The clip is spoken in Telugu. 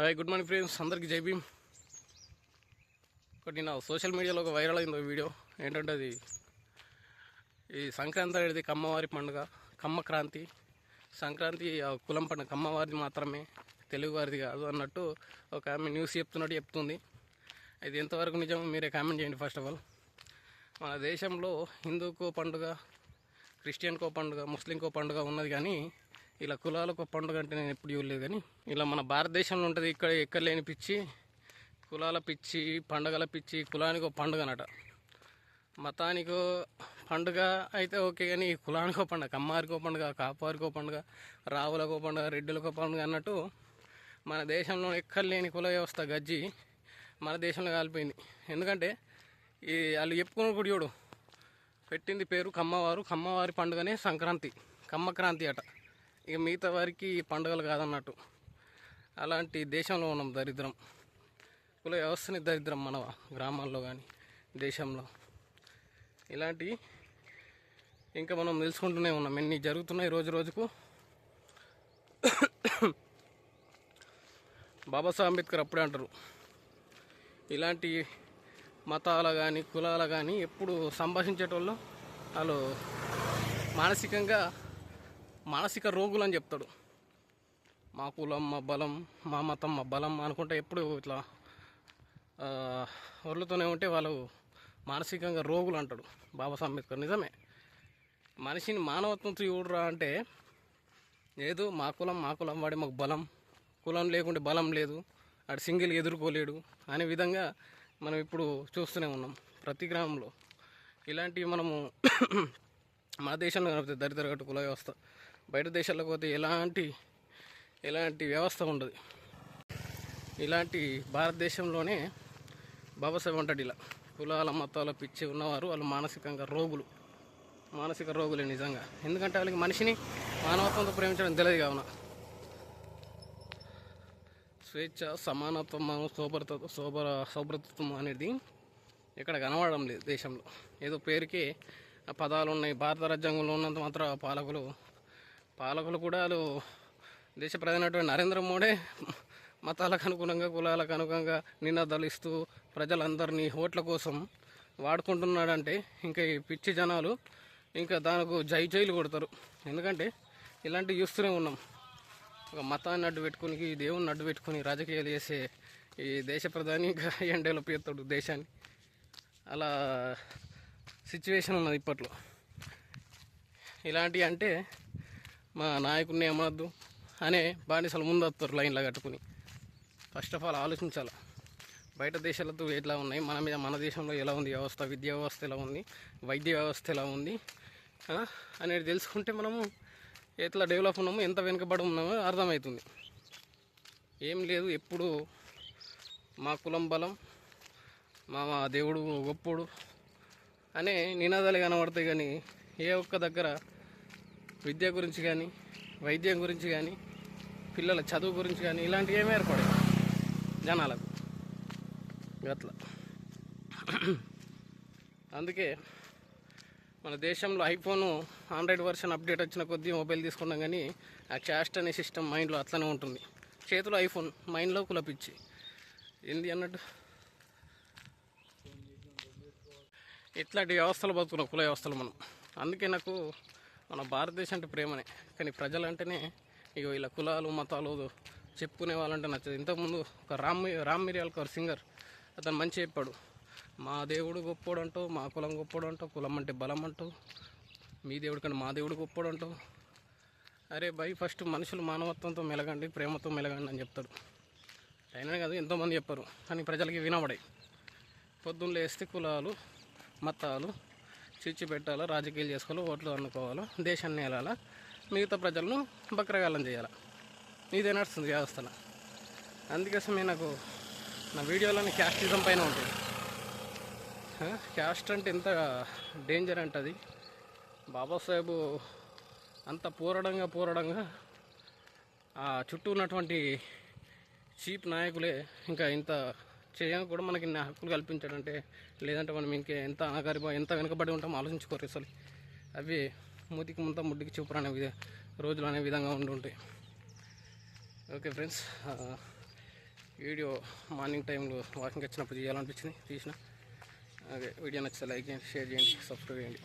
Hi good morning friends. అందరికీ జై భీమ్. ఒకటి నా సోషల్ మీడియాలో ఒక వైరల్ అయింది వీడియో. ఏంటంటే అది ఈ సంక్రాంతి అనేది కమ్మవారి పండుగ కమ్మ క్రాంతి సంక్రాంతి ఆ కులం పండుగ కమ్మవారిది మాత్రమే తెలుగువారిది కాదు అన్నట్టు ఒక ఆమె న్యూస్ చెప్తున్నట్టు చెప్తుంది. ఇది ఎంతవరకు నిజం మీరే కామెంట్ చేయండి ఫస్ట్ ఆఫ్ ఆల్ మన దేశంలో హిందూకో పండుగ క్రిస్టియన్కో పండుగ ముస్లింకో పండుగ ఉన్నది కానీ ఇలా కులాలకు పండుగ అంటే నేను ఎప్పుడు చూడలేదు కానీ ఇలా మన భారతదేశంలో ఉంటుంది ఇక్కడ ఎక్కడ లేని పిచ్చి కులాల పిచ్చి పండుగల పిచ్చి కులానికో పండుగ అనట మతానికో పండుగ అయితే ఓకే కానీ ఈ కులానికో పండుగ కమ్మారికో పండుగ కాపారికో పండుగ రావులకో పండుగ రెడ్డిలకో పండుగ అన్నట్టు మన దేశంలో ఎక్కడ లేని కుల వ్యవస్థ గజ్జి మన దేశంలో కాలిపోయింది. ఎందుకంటే ఈ వాళ్ళు చెప్పుకున్న కూడా చూడు పెట్టింది పేరు కమ్మవారు కమ్మవారి పండుగనే సంక్రాంతి కమ్మక్రాంతి అట. ఇక మిగతా వారికి పండుగలు కాదన్నట్టు. అలాంటి దేశంలో ఉన్నాం దరిద్రం. కుల వ్యవస్థని దరిద్రం మన గ్రామాల్లో కానీ దేశంలో. ఇలాంటి ఇంకా మనం తెలుసుకుంటూనే ఉన్నాం. ఎన్ని జరుగుతున్నాయి రోజు రోజుకు? బాబాసాహెబ్ అంబేద్కర్ అప్పుడే అంటారు. ఇలాంటి మతాల కానీ కులాల కానీ ఎప్పుడు సంభాషించేటోళ్ళు వాళ్ళు మానసికంగా మానసిక రోగులు అని చెప్తాడు. మా కులం మా బలం మా మతం మా బలం అనుకుంటే ఎప్పుడు ఇట్లా ఆ, ఉంటే వాళ్ళు మానసికంగా రోగులు అంటాడు బాబా అంబేద్కర్. నిజమే. మనిషిని మానవత్వం చూడరా అంటే లేదు మా కులం మా కులం వాడి మాకు బలం. కులం లేకుంటే బలం లేదు. ఆడు సింగిల్ ఎదుర్కోలేడు. అనే విధంగా మనం ఇప్పుడు చూస్తూనే ఉన్నాం ప్రతి గ్రామంలో. ఇలాంటివి మనము మన దేశంలో కనిపిస్తుంది దరిద్రగట్టు కుల వ్యవస్థ. బయట దేశాలకు పోతే ఎలాంటి ఎలాంటి వ్యవస్థ ఉండదు. ఇలాంటి భారతదేశంలోనే బాబాసాహెబ్ అంటాడు ఇలా కులాల మతాల పిచ్చి ఉన్నవారు వాళ్ళు మానసికంగా రోగులు. మానసిక రోగులే నిజంగా. ఎందుకంటే వాళ్ళకి మనిషిని మానవత్వంతో ప్రేమించడం తెలియదు కావున. స్వేచ్ఛ సమానత్వం సోబరత సోబర సౌభ్రతత్వం అనేది ఇక్కడ కనబడడం లేదు దేశంలో. ఏదో పేరుకే ఆ పదాలు ఉన్నాయి. భారత రాజ్యాంగంలో ఉన్నంత మాత్రం పాలకులు పాలకులు కూడా వాళ్ళు దేశ ప్రధానటువంటి నరేంద్ర మోడీ మతాలకు అనుగుణంగా కులాలకు అనుగుణంగా నినాదాలు ఇస్తూ ప్రజలందరినీ ఓట్ల కోసం వాడుకుంటున్నాడంటే ఇంకా ఈ పిచ్చి జనాలు ఇంకా దానికి జై జైలు కొడతారు. ఎందుకంటే ఇలాంటివి చూస్తూనే ఉన్నాం. ఒక మతాన్ని అడ్డు పెట్టుకుని ఈ దేవుణ్ణి అడ్డు పెట్టుకుని రాజకీయాలు చేసే ఈ దేశ ప్రధాని ఇంకా ఏం డెవలప్ చేస్తాడు దేశాన్ని? అలా సిచ్యువేషన్ ఉన్నది ఇప్పట్లో. ఇలాంటివి అంటే మా నాయకుడిని ఏమనొద్దు అనే బానిసలు ముందు వస్తారు లైన్లో కట్టుకుని. ఫస్ట్ ఆఫ్ ఆల్ ఆలోచించాలి. బయట దేశాలతో ఎట్లా ఉన్నాయి? మన మీద మన దేశంలో ఎలా ఉంది వ్యవస్థ? విద్యా వ్యవస్థ ఎలా ఉంది? వైద్య వ్యవస్థ ఎలా ఉంది? అనేది తెలుసుకుంటే మనము ఎట్లా డెవలప్ ఉన్నామో ఎంత వెనుకబడి ఉన్నామో అర్థమవుతుంది. ఏం లేదు ఎప్పుడు మా కులం బలం మా మా దేవుడు గొప్పుడు అనే నినాదాలు కనబడతాయి కానీ ఏ ఒక్క దగ్గర విద్య గురించి కానీ వైద్యం గురించి కానీ పిల్లల చదువు గురించి కానీ ఇలాంటివి ఏమీ ఏర్పడాయి జనాలకు. అట్లా. అందుకే మన దేశంలో ఐఫోన్ ఆండ్రాయిడ్ వర్షన్ అప్డేట్ వచ్చిన కొద్దీ మొబైల్ తీసుకున్నాం కానీ ఆ క్యాస్ట్ అనే సిస్టమ్ మైండ్లో అట్లనే ఉంటుంది. చేతిలో ఐఫోన్ మైండ్లో కులపిచ్చి ఏంది అన్నట్టు? ఇట్లాంటి వ్యవస్థలు బతుకున్నాం కుల వ్యవస్థలు మనం. అందుకే నాకు మన భారతదేశం అంటే ప్రేమనే. కానీ ప్రజలంటేనే ఇగో ఇలా కులాలు మతాలు చెప్పుకునే వాళ్ళంటే నచ్చదు. ఇంతకుముందు ఒక రామ్ రామ్ మిరియాల్కర్ సింగర్ అతను మంచి చెప్పాడు. మా దేవుడు గొప్పోడు అంటూ మా కులం గొప్పోడు అంటూ కులం అంటే బలం అంటూ మీ దేవుడు కంటే మా దేవుడు గొప్పోడు అంటూ అరే బై ఫస్ట్ మనుషులు మానవత్వంతో మెలగండి ప్రేమతో మెలగండి అని చెప్తాడు. అయినా కాదు ఎంతోమంది చెప్పారు. కానీ ప్రజలకి వినబడాయి. పొద్దున్న లేస్తే కులాలు మతాలు చిచ్చి పెట్టాలో రాజకీయాలు చేసుకోవాలో ఓట్లు అనుకోవాలా దేశాన్ని వెళ్ళాలా మిగతా ప్రజలను బక్రగాలం చేయాలా. ఇదే నడుస్తుంది వ్యవస్థలో. అందుకోసమే నాకు నా వీడియోలోని క్యాస్టిజం పైన ఉంటుంది క్యాస్ట్ అంటే ఎంత డేంజర్ అంటే అది. అంత పోరడంగా పోరడంగా ఆ చుట్టూ ఉన్నటువంటి చీప్ నాయకులే ఇంకా ఇంత చేయడానికి కూడా మనకి ఇన్ని హక్కులు కల్పించాడంటే లేదంటే మనం ఇంకే ఎంత అనాగరి ఎంత వెనుకబడి ఉంటామో ఆలోచించుకోరు అసలు. అవి మూతికి ముంత ముడ్డికి చూపురు అనే రోజులు అనే విధంగా ఉండి ఉంటాయి. ఓకే ఫ్రెండ్స్ వీడియో మార్నింగ్ టైంలో వాకింగ్ వచ్చినప్పుడు చేయాలనిపించింది తీసిన. అదే వీడియో నచ్చితే లైక్ చేయండి షేర్ చేయండి సబ్స్క్రైబ్ చేయండి.